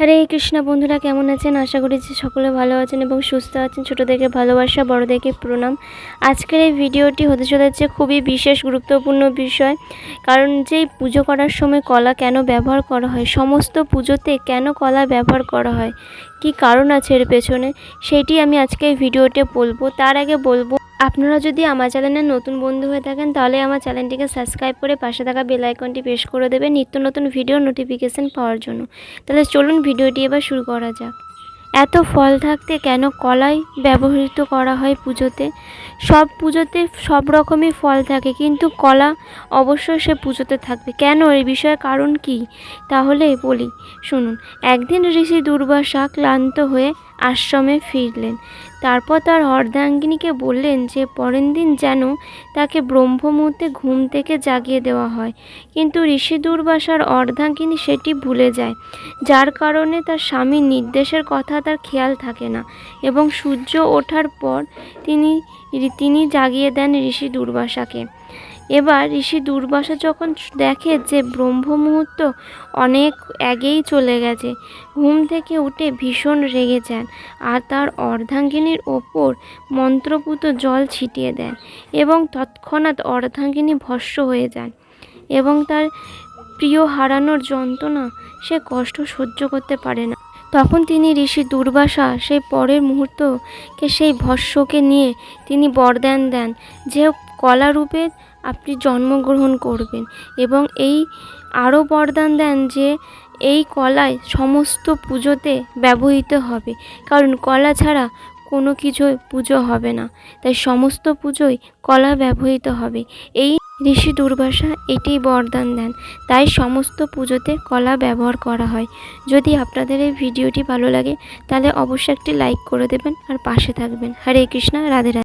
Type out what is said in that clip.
হরে কৃষ্ণ বন্ধুরা, কেমন আছেন? আশা করি যে সকলে ভালো আছেন এবং সুস্থ আছেন। ছোটো থেকে ভালোবাসা বড় থেকে প্রণাম। আজকের এই ভিডিওটি হতে চলেছে খুবই বিশেষ, গুরুত্বপূর্ণ বিষয়। কারণ যে পুজো করার সময় কলা কেন ব্যবহার করা হয়, সমস্ত পুজোতে কেন কলা ব্যবহার করা হয়, কি কারণ আছে এর পেছনে, সেটি আমি আজকে এই ভিডিওতে বলব। তার আগে বলব আপনারা যদি আমার চ্যানেলে নতুন বন্ধু হয়ে থাকেন, তাহলে আমার চ্যানেলটিকে সাবস্ক্রাইব করে পাশে থাকা বেল আইকনটি প্রেস করে দেবেন নিত্য নতুন ভিডিও নোটিফিকেশন পাওয়ার জন্য। তাহলে চলুন ভিডিওটি এবার শুরু করা যাক। এত ফল থাকতে কেন কলাই ব্যবহৃত করা হয় পুজোতে? সব পুজোতে সব রকমই ফল থাকে, কিন্তু কলা অবশ্যই সে পুজোতে থাকবে। কেন? এই বিষয়ে কারণ কি? তাহলে বলি, শুনুন, একদিন ঋষি দুর্বাসা ক্লান্ত হয়ে আশ্রমে ফিরলেন। তারপর তার অর্ধাঙ্গিনীকে বললেন যে, পরের দিন যেন তাকে ব্রহ্মমুহূর্তে ঘুম থেকে জাগিয়ে দেওয়া হয়। কিন্তু ঋষি দুর্বাসার অর্ধাঙ্গিনী সেটি ভুলে যায়, যার কারণে তার স্বামীর নির্দেশের কথা তার খেয়াল থাকে না এবং সূর্য ওঠার পর তিনি তিনি জাগিয়ে দেন ঋষি দুর্বাসাকে। এবার ঋষি দুর্বাসা যখন দেখে যে ব্রহ্ম মুহূর্ত অনেক আগেই চলে গেছে, ঘুম থেকে উঠে ভীষণ রেগে যান আর তার অর্ধাঙ্গিনীর ওপর মন্ত্রপুত জল ছিটিয়ে দেন এবং তৎক্ষণাৎ অর্ধাঙ্গিনী ভস্ম হয়ে যান এবং তার প্রিয় হারানোর যন্ত্রণা সে কষ্ট সহ্য করতে পারে না। তখন তিনি ঋষি দুর্বাসা সেই পরের মুহূর্তকে সেই ভস্যকে নিয়ে তিনি বরদান দেন, যে কলারূপে আপনি জন্মগ্রহণ করবেন এবং এই আরও বরদান দেন যে এই কলায় সমস্ত পুজোতে ব্যবহৃত হবে। কারণ কলা ছাড়া কোনো কিছুই পুজো হবে না, তাই সমস্ত পুজোয় কলা ব্যবহৃত হবে। এই ঋষি দুর্বাসা এটি বরদান দেন। তাই সমস্ত পুজোতে কলা ব্যবহার করা হয়। যদি আপনাদের এই ভিডিওটি ভালো লাগে, তাহলে অবশ্যই একটি লাইক করে দেবেন আর পাশে থাকবেন। হরে কৃষ্ণা, রাধে রাধে।